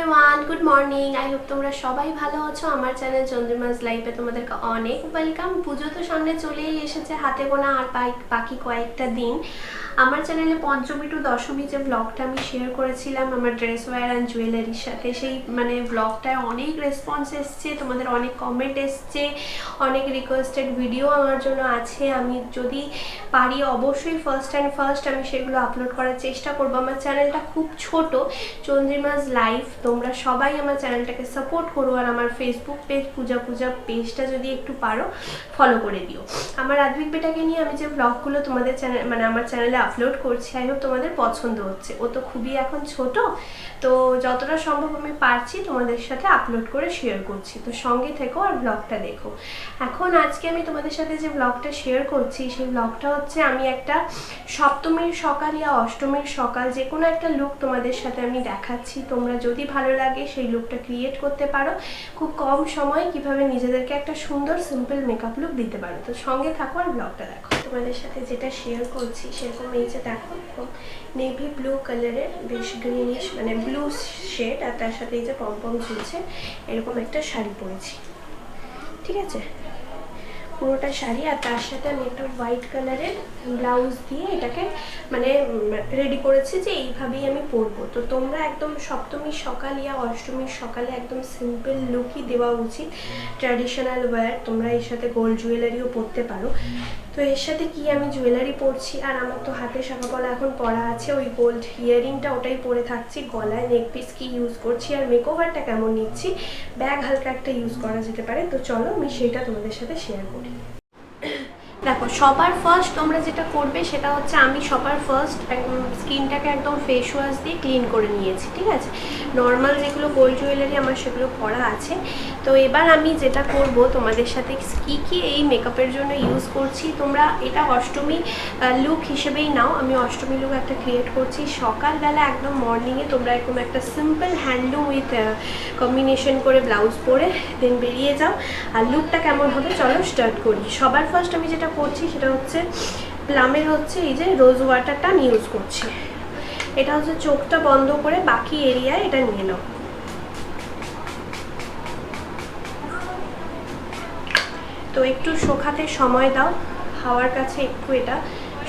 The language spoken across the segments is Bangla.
Everyone good morning I hope তোমরা সবাই ভালো আছো। আমার চ্যানেল চন্দ্রমাস লাইফে তোমাদেরকে অনেক ওয়েলকাম পুজো তো সামনে চলেই এসেছে, হাতে গোনা আর বাকি কয়েকটা দিন। আমার চ্যানেলে পঞ্চমী টু দশমী যে ব্লগটা আমি শেয়ার করেছিলাম, আমার ড্রেস ওয়্যার অ্যান্ড জুয়েলারির সাথে, সেই মানে ব্লগটায় অনেক রেসপন্স এসছে, তোমাদের অনেক কমেন্ট এসছে, অনেক রিকোয়েস্টেড ভিডিও আমার জন্য আছে। আমি যদি পারি অবশ্যই ফার্স্ট অ্যান্ড ফার্স্ট আমি সেগুলো আপলোড করার চেষ্টা করব। আমার চ্যানেলটা খুব ছোট, চন্দ্রিমাস লাইফ তোমরা সবাই আমার চ্যানেলটাকে সাপোর্ট করো আর আমার ফেসবুক পেজ পূজা পূজা পেজটা যদি একটু পারো ফলো করে দিও। আমার আধুনিক বেটাকে নিয়ে আমি যে ব্লগগুলো তোমাদের চ্যানেল মানে আমার চ্যানেলে আপলোড করছি আই হোপ তোমাদের পছন্দ হচ্ছে। ও তো খুবই এখন ছোট, তো যতটা সম্ভব আমি পারছি তোমাদের সাথে আপলোড করে শেয়ার করছি। তো সঙ্গে থেকো আর ব্লগটা দেখো। এখন আজকে আমি তোমাদের সাথে যে ব্লগটা শেয়ার করছি, সেই ব্লগটা হচ্ছে আমি একটা সপ্তমীর সকাল ইয়া অষ্টমীর সকাল যে কোনো একটা লুক তোমাদের সাথে আমি দেখাচ্ছি। তোমরা যদি ভালো লাগে সেই লুকটা ক্রিয়েট করতে পারো। খুব কম সময়ে কীভাবে নিজেদেরকে একটা সুন্দর সিম্পল মেকআপ লুক দিতে পারো। তো সঙ্গে থাকো আর ব্লগটা দেখো। তোমাদের সাথে যেটা শেয়ার করছি, সেরকম এই যে দেখো নেভি ব্লু কালারের বেশ গ্রিনিশ মানে ব্লু শেড আর তার সাথে এই যে পম্পম ঝুলছে, এরকম একটা শাড়ি পরেছি। ঠিক আছে? পুরোটা শাড়ি আর তার সাথে আমি একটা হোয়াইট কালারের ব্লাউজ দিয়ে এটাকে মানে রেডি করেছি যে এইভাবেই আমি পরবো। তো তোমরা একদম সপ্তমীর সকাল ইয়া অষ্টমীর সকালে একদম সিম্পল লুকই দেওয়া উচিত। ট্র্যাডিশনাল ওয়্যার তোমরা এর সাথে গোল্ড জুয়েলারিও পরতে পারো। তো এর সাথে কি আমি জুয়েলারি পরছি? আর আমার তো হাতে শাখাপলা এখন পরা আছে, ওই গোল্ড ইয়ারিংটা ওটাই পরে থাকছি। গলায় নেক পিস কি ইউজ করছি আর মেকওভারটা কেমন নিচ্ছি? ব্যাগ হালকা একটা ইউজ করা যেতে পারে। তো চলো, আমি সেটা তোমাদের সাথে শেয়ার করি। Amen. দেখো, সবার ফার্স্ট তোমরা যেটা করবে সেটা হচ্ছে আমি সবার ফার্স্ট স্কিনটাকে একদম ফেস ওয়াশ দিয়ে ক্লিন করে নিয়েছি, ঠিক আছে? নর্মাল যেগুলো গোল্ড জুয়েলারি আমার সেগুলো পরা আছে। তো এবার আমি যেটা করব তোমাদের সাথে, কী কী এই মেকআপের জন্য ইউজ করছি, তোমরা এটা অষ্টমী লুক হিসেবেই নাও। আমি অষ্টমী লুক একটা ক্রিয়েট করছি। সকালবেলা একদম মর্নিংয়ে তোমরা এরকম একটা সিম্পল হ্যান্ডলুম উইথ কম্বিনেশন করে ব্লাউজ পরে দেন বেরিয়ে যাও। আর লুকটা কেমন হবে? চলো স্টার্ট করি। সবার ফার্স্ট আমি যেটা করছি সেটা হচ্ছে প্লামের হচ্ছে এই যে রোজ ওয়াটারটা আমি ইউজ করছি। এটা হচ্ছে চোখটা বন্ধ করে বাকি এরিয়ায় এটা নিয়ে নাও। তো একটু শোকাতে সময় দাও, হাওয়ার কাছে একটু এটা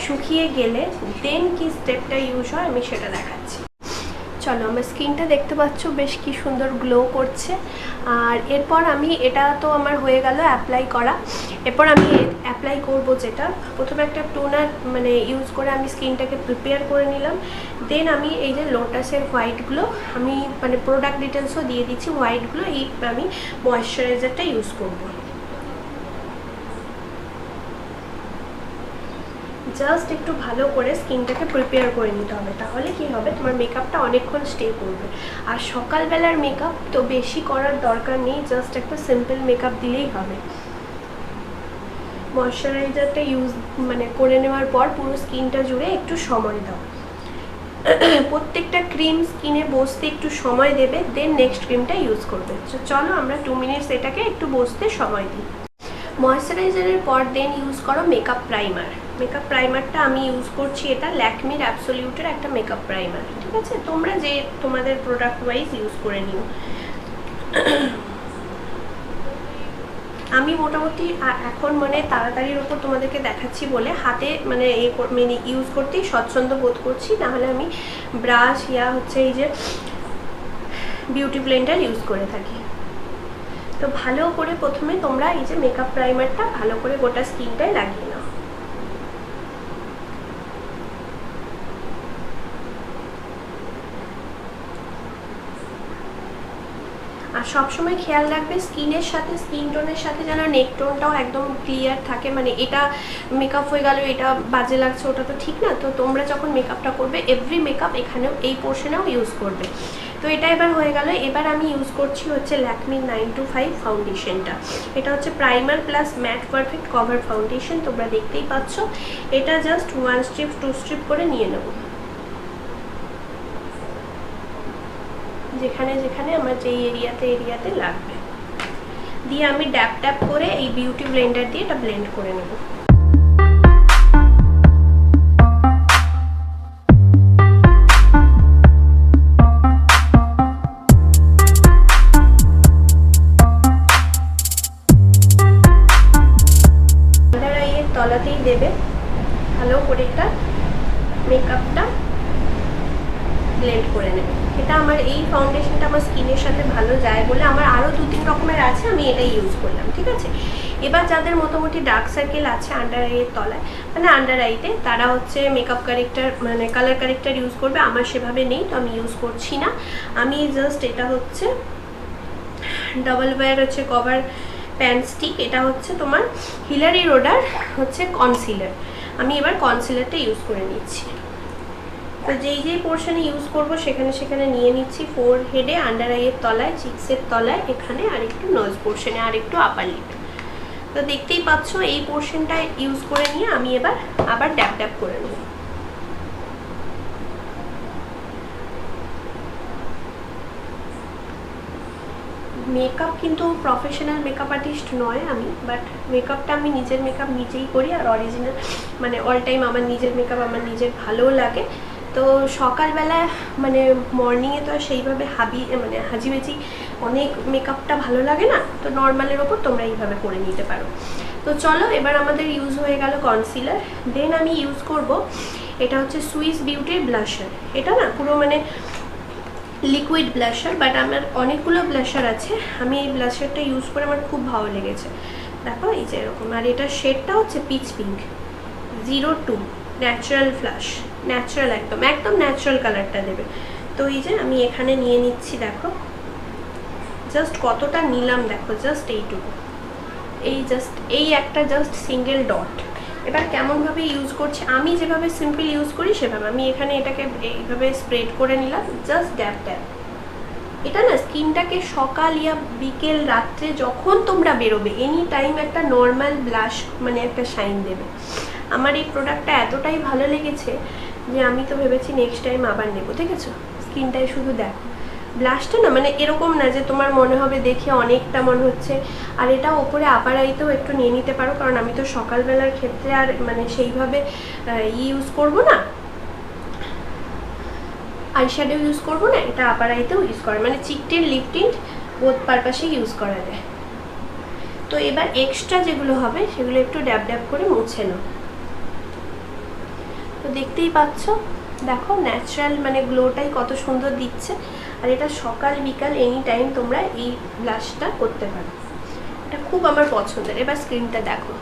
শুকিয়ে গেলে দেন কি স্টেপটা ইউজ হয় আমি সেটা দেখাচ্ছি। চলো, আমার স্কিনটা দেখতে পাচ্ছ, বেশ কি সুন্দর গ্লো করছে। আর এরপর আমি, এটা তো আমার হয়ে গেল অ্যাপ্লাই করা। এরপর আমি অ্যাপ্লাই করব যেটা। প্রথমে একটা টোনার মানে ইউজ করে আমি স্কিনটাকে প্রিপেয়ার করে নিলাম। দেন আমি এই যে লোটাসের হোয়াইটগুলো আমি মানে প্রোডাক্ট ডিটেলসও দিয়ে দিচ্ছি। হোয়াইটগুলো এই আমি ময়শ্চারাইজারটা ইউজ করব। জাস্ট একটু ভালো করে স্কিনটাকে প্রিপেয়ার করে নিতে হবে। তাহলে কি হবে? তোমার মেকআপটা অনেকক্ষণ স্টে করবে। আর সকালবেলার মেকআপ তো বেশি করার দরকার নেই জাস্ট একটা সিম্পল মেকআপ দিলেই হবে। ময়শ্চারাইজারটা ইউজ মানে করে নেওয়ার পর পুরো স্কিনটা জুড়ে একটু সময় দাও। প্রত্যেকটা ক্রিম স্কিনে বসতে একটু সময় দেবে দেন নেক্সট ক্রিমটা ইউজ করবে। চলো আমরা টু মিনিটস এটাকে একটু বসতে সময় দিই। ময়শ্চারাইজারের পর দেন ইউজ করো মেকআপ প্রাইমার মেকআপ প্রাইমারটা আমি ইউজ করছি এটা ল্যাকমির অ্যাবসোলিউটের একটা মেকআপ প্রাইমার ঠিক আছে? তোমরা যে তোমাদের প্রোডাক্ট ওয়াইজ ইউজ করে নিও। আমি মোটামুটি এখন মানে তাড়াতাড়ির ওপর তোমাদেরকে দেখাচ্ছি বলে হাতে মানে এ কর- মানে ইউজ করতেই স্বচ্ছন্দ বোধ করছি নাহলে আমি ব্রাশ ইয়া হচ্ছে এই যে বিউটি ব্লেন্ডার ইউজ করে থাকি। তো ভালো করে প্রথমে তোমরা এই যে মেকআপ প্রাইমারটা ভালো করে গোটা স্কিনটায় লাগিয়ে নাও আর সবসময় খেয়াল রাখবে স্কিনের সাথে, স্কিন টোনের সাথে যেন নেক টোনটাও একদম ক্লিয়ার থাকে। মানে এটা মেকআপ হয়ে গেল, এটা বাজে লাগছে, ওটা তো ঠিক না। তো তোমরা যখন মেকআপটা করবে এভরি মেকআপ এখানেও এই পোর্শনেও ইউজ করবে। তো এটা এবার হয়ে গেল। এবার আমি ইউজ করছি হচ্ছে ল্যাকমি নাইন টু ফাইভ ফাউন্ডেশনটা এটা হচ্ছে primer plus matte perfect cover foundation তোমরা দেখতেই পাচ্ছ। এটা just one strip two strip করে নিয়ে নেব। যেখানে যেখানে আমার যেই এরিয়াতে এরিয়াতে লাগবে। দিয়ে আমি ড্যাপ ড্যাপ করে এই বিউটি ব্লেন্ডার দিয়ে এটা ব্লেন্ড করে নেব। তলাতেই দেবে। ভালো করে একটা মেকআপটা ব্লেন্ড করে নেবে। এটা আমার এই ফাউন্ডেশনটা আমার স্কিনের সাথে ভালো যায় বলে আমার আরও দু তিন রকমের আছে, আমি এটাই ইউজ করলাম, ঠিক আছে? এবার যাদের মোটামুটি ডার্ক সার্কেল আছে আন্ডার আইয়ের তলায় মানে আন্ডার আইতে তারা হচ্ছে মেকআপ কারেক্টার মানে কালার কারেক্টার ইউজ করবে, আমার সেভাবে নেই, তো আমি ইউজ করছি না। আমি জাস্ট এটা হচ্ছে ডাবল ওয়্যার হচ্ছে কভার প্যান স্টিক এটা হচ্ছে তোমার হিলারি রোডার হচ্ছে কনসিলার আমি এবার কনসিলারটা ইউজ করে নিচ্ছি। তো যেই যেই পোর্শনে ইউজ করব, সেখানে সেখানে নিয়ে নিচ্ছি ফোর হেডে আন্ডার আইয়ের তলায় চিক্সের তলায়, এখানে আর একটু নোজ পোর্শনে আর একটু আপার লিপে তো দেখতেই পাচ্ছ, এই পোর্শনটা ইউজ করে নিয়ে আমি এবার আবার ড্যাপ ড্যাপ করে নেব। মেকআপ কিন্তু প্রফেশনাল মেকআপ আর্টিস্ট নয় আমি বাট মেকআপটা আমি নিজের মেকআপ নিজেই করি, আর অরিজিনাল মানে অল টাইম আমার নিজের মেকআপ আমার নিজের ভালোও লাগে। তো সকালবেলা মানে মর্নিংয়ে তো সেইভাবে হাবি মানে হাজি হাজিবেজি অনেক মেকআপটা ভালো লাগে না? তো নর্মালের ওপর তোমরা এইভাবে করে নিতে পারো। তো চলো, এবার আমাদের ইউজ হয়ে গেল কনসিলার দেন আমি ইউজ করব, এটা হচ্ছে সুইস বিউটির ব্লাশার এটা না পুরো মানে লিকুইড ব্লাশার বাট আমার অনেকগুলো ব্লাশার আছে। আমি এই ব্লাশারটা ইউজ করে আমার খুব ভালো লেগেছে। দেখো, এই যে এরকম। আর এটার শেডটা হচ্ছে peach pink zero two natural flush natural একদম একদম ন্যাচারাল কালারটা দেবে। তো এই যে আমি এখানে নিয়ে নিচ্ছি, দেখো। জাস্ট কতটা নিলাম, দেখো জাস্ট এইটুকু। এই জাস্ট এই একটা জাস্ট সিঙ্গেল ডট এবার কেমনভাবে ইউজ করছি? আমি যেভাবে সিম্পল ইউজ করি, সেভাবে। আমি এখানে এটাকে এইভাবে স্প্রেড করে নিলাম জাস্ট ড্যাপ ড্যাপ এটা না স্কিনটাকে সকাল ইয়া বিকেল রাত্রে যখন তোমরা বেরোবে এনি টাইম একটা নর্মাল ব্লাশ মানে একটা শাইন দেবে। আমার এই প্রোডাক্টটা এতটাই ভালো লেগেছে যে আমি তো ভেবেছি নেক্সট টাইম আবার নেব, ঠিক আছে? স্কিনটাই শুধু দেখো। ব্লাশটা না মানে এরকম না যে তোমার মনে হবে দেখে অনেকটা মনে হচ্ছে। আর এটা ওপরে আপার আইতেও একটু নিয়ে নিতে পারো, কারণ আমি তো সকালবেলার ক্ষেত্রে আর মানে সেইভাবে ইউজ করব না। আইশ্যাডো ইউজ করব না, এটা আপার আইতেও ইউজ করে। মানে চিকটিন লিপটিন্ট বোথ পারপাসে ইউজ করা যায়। তো এবার এক্সট্রা যেগুলো হবে, সেগুলো একটু ড্যাব ড্যাব করে মুছে নাও। তো দেখতেই পাচ্ছ। দেখো ন্যাচারাল মানে গ্লোটাই কত সুন্দর দিচ্ছে। আর এটা সকাল, বিকাল এনি টাইম তোমরা এই ব্লাশটা করতে পারো। এটা খুব আমার পছন্দের। এবার স্ক্রিনটা দেখো।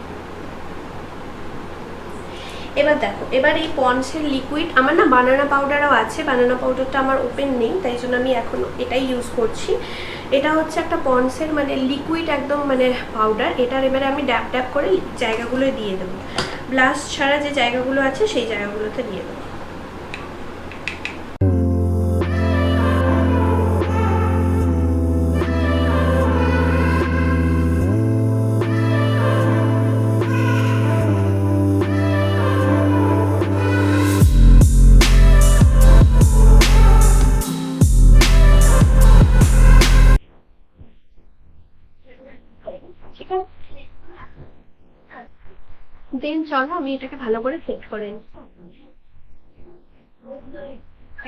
এবার দেখো, এবার এই পন্সের লিকুইড আমার না বানানা পাউডারও আছে। বানানা পাউডারটা আমার ওপেন নেই, তাই জন্য আমি এখন এটাই ইউজ করছি। এটা হচ্ছে একটা পন্সের মানে লিকুইড একদম মানে পাউডার এটার এবারে আমি ড্যাপ ড্যাপ করে জায়গাগুলো দিয়ে দেবো। ব্লাশ ছাড়া যে জায়গাগুলো আছে সেই জায়গাগুলোতে দিয়ে দেবো চলো, আমি এটাকে ভালো করে সেট করে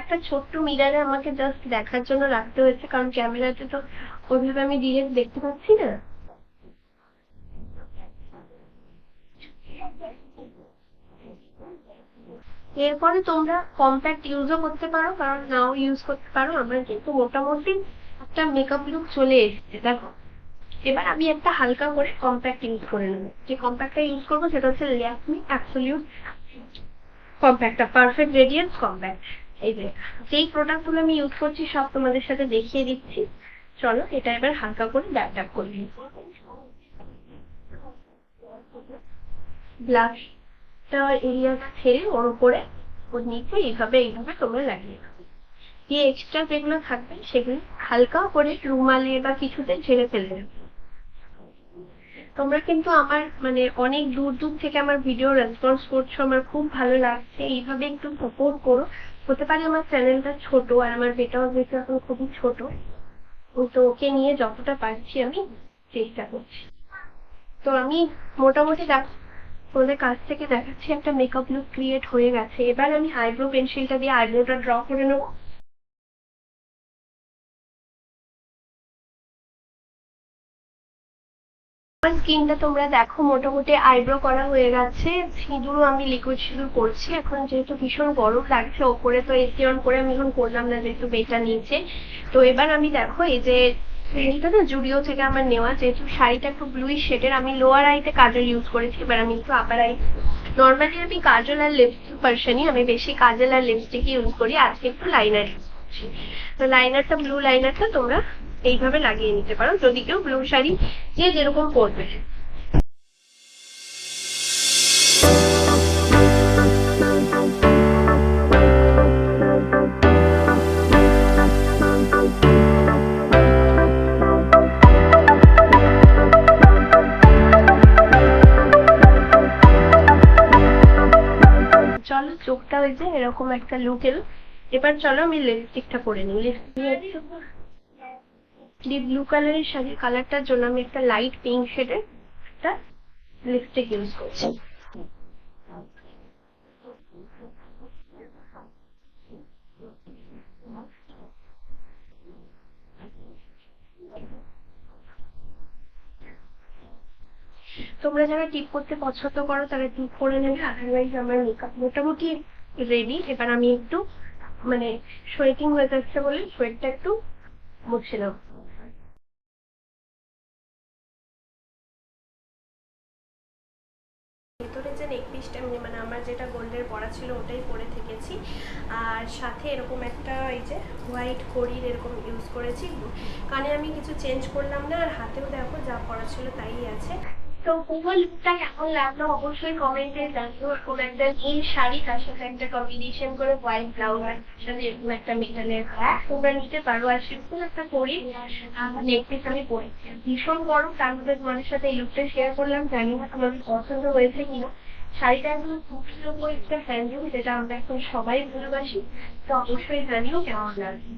একটা ছোট্ট মিরারে আমাকে জাস্ট দেখার জন্য রাখতে হয়েছে, কারণ ক্যামেরাতে তো ওইভাবে আমি ডিরেক্ট দেখতে পাচ্ছি না। এরপরে তোমরা কম্প্যাক্ট ইউজও করতে পারো, কারণ নাও ইউজ করতে পারো। আমার কিন্তু মোটামুটি একটা মেকআপ লুক চলে এসেছে, দেখো। এবার আমি একটা হালকা করে কম্প্যাক্ট ইউজ করে নেব। যে কম্প্যাক্টটা ইউজ করব সেটা হচ্ছে ল্যাকমি অ্যাবসলিউট কম্প্যাক্টটা পারফেক্ট রেডিয়েন্স কম্প্যাক্ট এই যে, যেই প্রোডাক্টগুলো আমি ইউজ করছি সব তোমাদের সাথে দেখিয়ে দিচ্ছি। চলো এটা এবার হালকা করে ড্যাপ ড্যাপ করে নিই। ব্লাশটা এরিয়াটা ছেড়ে ওর উপরে ওর নিচে এইভাবে এইভাবে তোমরা লাগিয়ে দিয়ে এক্সট্রা যেগুলো থাকবে সেগুলো হালকা করে রুমালে বা কিছুতে ঝেড়ে ফেলে দেবে। তোমরা কিন্তু আমার মানে অনেক দূর দূর থেকে আমার ভিডিও রেসপন্স করছ, আমার খুব ভালো লাগছে। এইভাবে একটু সাপোর্ট করো। হতে পারে আমার চ্যানেলটা ছোট আর আমার বেটাও যেহেতু এখন খুবই ছোট, তো ওকে নিয়ে যতটা পারছি আমি চেষ্টা করছি। তো আমি মোটামুটি দেখ, তোমাদের কাছ থেকে দেখাচ্ছি, একটা মেকআপ লুক ক্রিয়েট হয়ে গেছে। এবার আমি আইব্রো পেন্সিলটা দিয়ে আইব্রোটা ড্র করে নেব। আমার স্কিনটা তোমরা দেখো, মোটামুটি আইব্রো করা হয়ে গেছে। সিঁদুরও আমি লিকুইড সিঁদুর করছি। এখন যেহেতু ভীষণ গরম লাগছে, ওপরে তো এসি অন করে আমি এখন করলাম না, যেহেতু বেটা নিয়েছে তো এবার আমি দেখো, এই যে এটা না জুডিও থেকে আমার নেওয়া, যেহেতু শাড়িটা একটু ব্লুই শেডের আমি লোয়ার আইতে কাজল ইউজ করেছি। এবার আমি একটু আপার আই নর্মালি আমি কাজল আর লিপস্টিক পার্সনই আমি বেশি কাজল আর লিপস্টিক ইউজ করি। আজকে একটু লাইনার তো লাইনারটা ব্লু লাইনারটা তোমরা এইভাবে লাগিয়ে নিতে পারো। যদি কেউ ব্লু শাড়ি যে যেরকম পরবে। চলো, চোখটা ওই যে এরকম একটা লুক এলো। এবার চলো আমি লিপস্টিকটা করে নিই। ডিপ ব্লু কালারের শাড়ির কালারটার জন্য আমি একটা লাইট পিঙ্ক শেডের একটা লিপস্টিক ইউজ করছি। তোমরা যারা টিপ করতে পছন্দ করো তারা টিপ করে নেবে আদারওয়াইজ আমার মেকআপ মোটামুটি রেডি এবার আমি একটু মানে সোয়েটিং হয়ে যাচ্ছে বলে সোয়েটটা একটু মুছে ভেতরে যে নেক পিসটা মানে আমার যেটা গোল্ডের পরা ছিল ওটাই পরে থেকেছি। আর সাথে এরকম একটা এই যে হোয়াইট কড়ির এরকম ইউজ করেছি। কানে আমি কিছু চেঞ্জ করলাম না, আর হাতেও দেখো যা পরা ছিল তাই আছে। তো পুরো লুকটা কেমন লাগল অবশ্যই কমেন্টে জানিও এরকম একটা নীল শাড়ি তার সাথে একটা কম্বিনেশন করে হোয়াইট ব্লাউজ আর সাথে এরকম একটা মেটালের ব্যাগ তোমরা নিতে পারো। আর সিম্পল একটা করি নেক পিস আমি পরেছি। ভীষণ গরম, তার মধ্যে তোমাদের সাথে এই লুকটা শেয়ার করলাম। জানি না তোমাদের পছন্দ হয়েছে কিনা। শাড়িটা একদম খুবই উপর একটা হ্যান্ডলুম যেটা আমরা এখন সবাই ভালোবাসি। তো অবশ্যই জানিও কেমন লাগে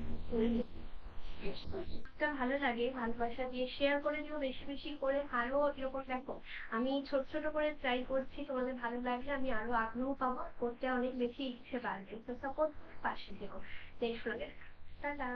একটা ভালো লাগে, ভালোবাসা দিয়ে শেয়ার করে দিও, বেশি বেশি করে আরও এরকম দেখো। আমি ছোট ছোট করে ট্রাই করছি, তোমাদের ভালো লাগলে আমি আরও আগ্রহ পাবো করতে অনেক বেশি ইচ্ছে বাড়বে। তো সাপোর্ট পাশে থেকো। Next tata.